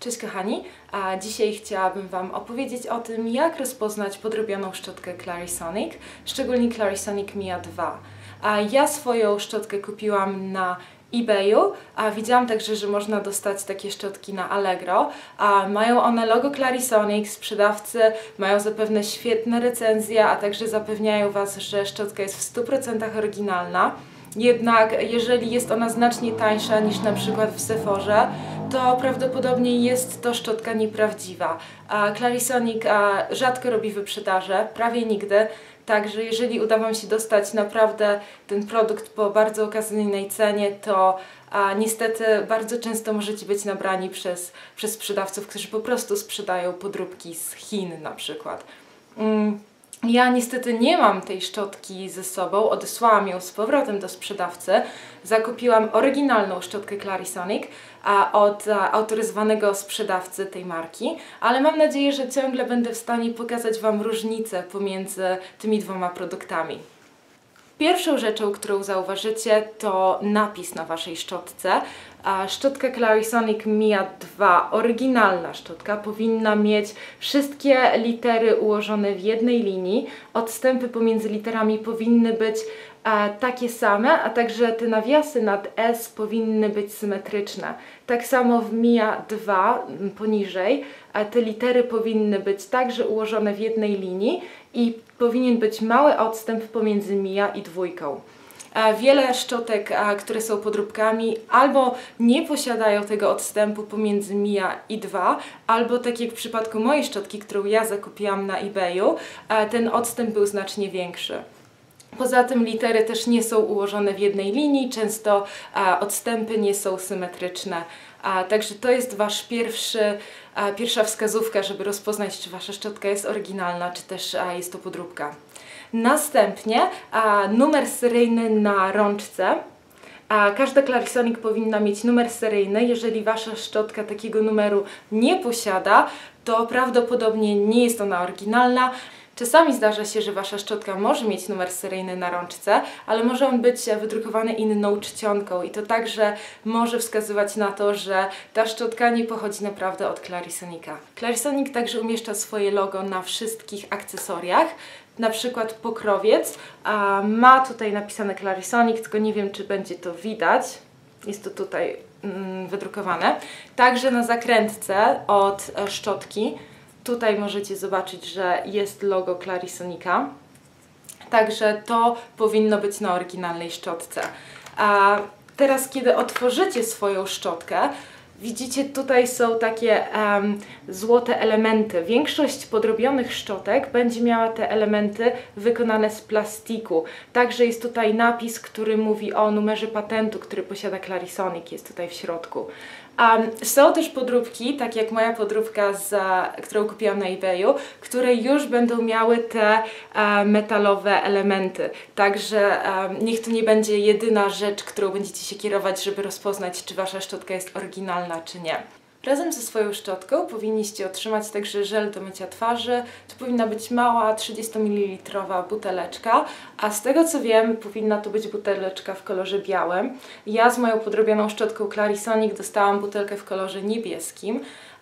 Cześć kochani, a dzisiaj chciałabym Wam opowiedzieć o tym, jak rozpoznać podrobioną szczotkę Clarisonic, szczególnie Clarisonic Mia 2. A ja swoją szczotkę kupiłam na eBayu, a widziałam także, że można dostać takie szczotki na Allegro. A mają one logo Clarisonic, sprzedawcy mają zapewne świetne recenzje, a także zapewniają Was, że szczotka jest w 100% oryginalna. Jednak jeżeli jest ona znacznie tańsza niż na przykład w Sephorze, to prawdopodobnie jest to szczotka nieprawdziwa. Clarisonic rzadko robi wyprzedaże, prawie nigdy, także jeżeli uda Wam się dostać naprawdę ten produkt po bardzo okazyjnej cenie, to niestety bardzo często możecie być nabrani przez, przez sprzedawców, którzy po prostu sprzedają podróbki z Chin na przykład. Mm. Ja niestety nie mam tej szczotki ze sobą, odesłałam ją z powrotem do sprzedawcy. Zakupiłam oryginalną szczotkę Clarisonic a od autoryzowanego sprzedawcy tej marki, ale mam nadzieję, że ciągle będę w stanie pokazać Wam różnicę pomiędzy tymi dwoma produktami. Pierwszą rzeczą, którą zauważycie, to napis na Waszej szczotce. Szczotka Clarisonic Mia 2, oryginalna szczotka, powinna mieć wszystkie litery ułożone w jednej linii. Odstępy pomiędzy literami powinny być takie same, a także te nawiasy nad S powinny być symetryczne. Tak samo w MIA 2 poniżej te litery powinny być także ułożone w jednej linii i powinien być mały odstęp pomiędzy MIA i dwójką. Wiele szczotek, które są podróbkami, albo nie posiadają tego odstępu pomiędzy MIA i 2, albo tak jak w przypadku mojej szczotki, którą ja zakupiłam na eBayu, ten odstęp był znacznie większy. Poza tym litery też nie są ułożone w jednej linii, często odstępy nie są symetryczne. A, także to jest Wasz pierwszy, a, pierwsza wskazówka, żeby rozpoznać, czy Wasza szczotka jest oryginalna, czy też a, jest to podróbka. Następnie a, numer seryjny na rączce. A każda Clarisonic powinna mieć numer seryjny. Jeżeli Wasza szczotka takiego numeru nie posiada, to prawdopodobnie nie jest ona oryginalna. Czasami zdarza się, że Wasza szczotka może mieć numer seryjny na rączce, ale może on być wydrukowany inną czcionką i to także może wskazywać na to, że ta szczotka nie pochodzi naprawdę od Clarisonica. Clarisonic także umieszcza swoje logo na wszystkich akcesoriach, na przykład pokrowiec ma tutaj napisane Clarisonic, tylko nie wiem, czy będzie to widać. Jest to tutaj mm, wydrukowane. Także na zakrętce od e, szczotki Tutaj możecie zobaczyć, że jest logo Clarisonica. Także to powinno być na oryginalnej szczotce. A teraz, kiedy otworzycie swoją szczotkę, Widzicie, tutaj są takie um, złote elementy. Większość podrobionych szczotek będzie miała te elementy wykonane z plastiku. Także jest tutaj napis, który mówi o numerze patentu, który posiada Clarisonic, jest tutaj w środku. Um, są też podróbki, tak jak moja podróbka, za, którą kupiłam na eBayu, które już będą miały te um, metalowe elementy. Także um, niech to nie będzie jedyna rzecz, którą będziecie się kierować, żeby rozpoznać, czy Wasza szczotka jest oryginalna, czy nie. Razem ze swoją szczotką powinniście otrzymać także żel do mycia twarzy. To powinna być mała 30 ml buteleczka, a z tego co wiem powinna to być buteleczka w kolorze białym. Ja z moją podrobioną szczotką Clarisonic dostałam butelkę w kolorze niebieskim.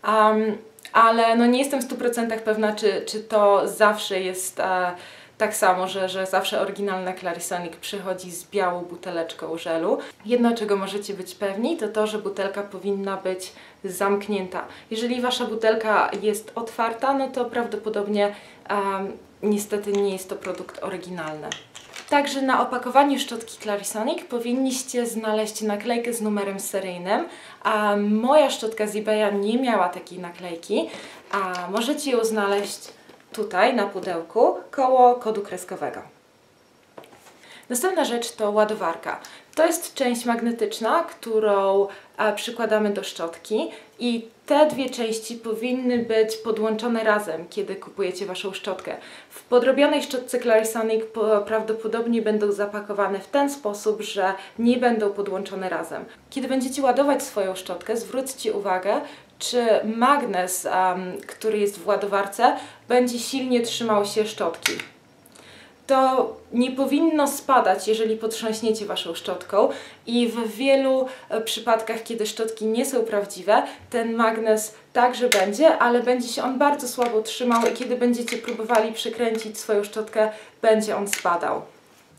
Um, ale no nie jestem w 100% pewna, czy, czy to zawsze jest e, tak samo, że, że zawsze oryginalna Clarisonic przychodzi z białą buteleczką żelu. Jedno, czego możecie być pewni, to to, że butelka powinna być zamknięta. Jeżeli Wasza butelka jest otwarta, no to prawdopodobnie um, niestety nie jest to produkt oryginalny. Także na opakowaniu szczotki Clarisonic powinniście znaleźć naklejkę z numerem seryjnym, a moja szczotka z eBaya nie miała takiej naklejki, a możecie ją znaleźć tutaj na pudełku koło kodu kreskowego. Następna rzecz to ładowarka. To jest część magnetyczna, którą a, przykładamy do szczotki i te dwie części powinny być podłączone razem, kiedy kupujecie Waszą szczotkę. W podrobionej szczotce Clarisonic prawdopodobnie będą zapakowane w ten sposób, że nie będą podłączone razem. Kiedy będziecie ładować swoją szczotkę, zwróćcie uwagę, czy magnes, um, który jest w ładowarce, będzie silnie trzymał się szczotki. To nie powinno spadać, jeżeli potrząśniecie Waszą szczotką i w wielu e, przypadkach, kiedy szczotki nie są prawdziwe, ten magnes także będzie, ale będzie się on bardzo słabo trzymał i kiedy będziecie próbowali przykręcić swoją szczotkę, będzie on spadał.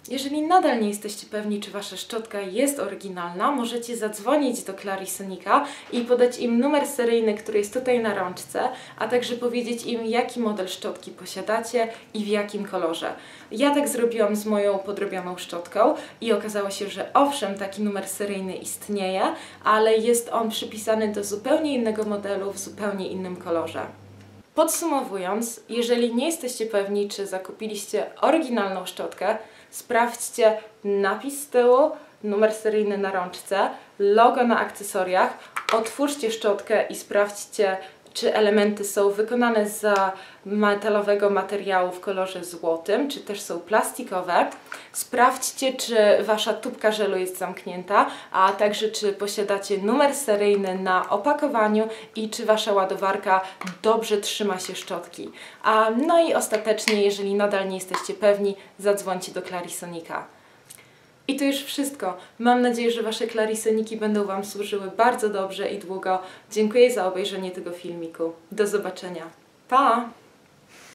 Jeżeli nadal nie jesteście pewni, czy Wasza szczotka jest oryginalna, możecie zadzwonić do Clarisonika i podać im numer seryjny, który jest tutaj na rączce, a także powiedzieć im, jaki model szczotki posiadacie i w jakim kolorze. Ja tak zrobiłam z moją podrobioną szczotką i okazało się, że owszem, taki numer seryjny istnieje, ale jest on przypisany do zupełnie innego modelu w zupełnie innym kolorze. Podsumowując, jeżeli nie jesteście pewni, czy zakupiliście oryginalną szczotkę, sprawdźcie napis z tyłu, numer seryjny na rączce, logo na akcesoriach, otwórzcie szczotkę i sprawdźcie, czy elementy są wykonane z metalowego materiału w kolorze złotym, czy też są plastikowe. Sprawdźcie, czy Wasza tubka żelu jest zamknięta, a także czy posiadacie numer seryjny na opakowaniu i czy Wasza ładowarka dobrze trzyma się szczotki. A, no i ostatecznie, jeżeli nadal nie jesteście pewni, zadzwońcie do Clarisonika. I to już wszystko. Mam nadzieję, że Wasze klarisoniki będą Wam służyły bardzo dobrze i długo. Dziękuję za obejrzenie tego filmiku. Do zobaczenia. Pa!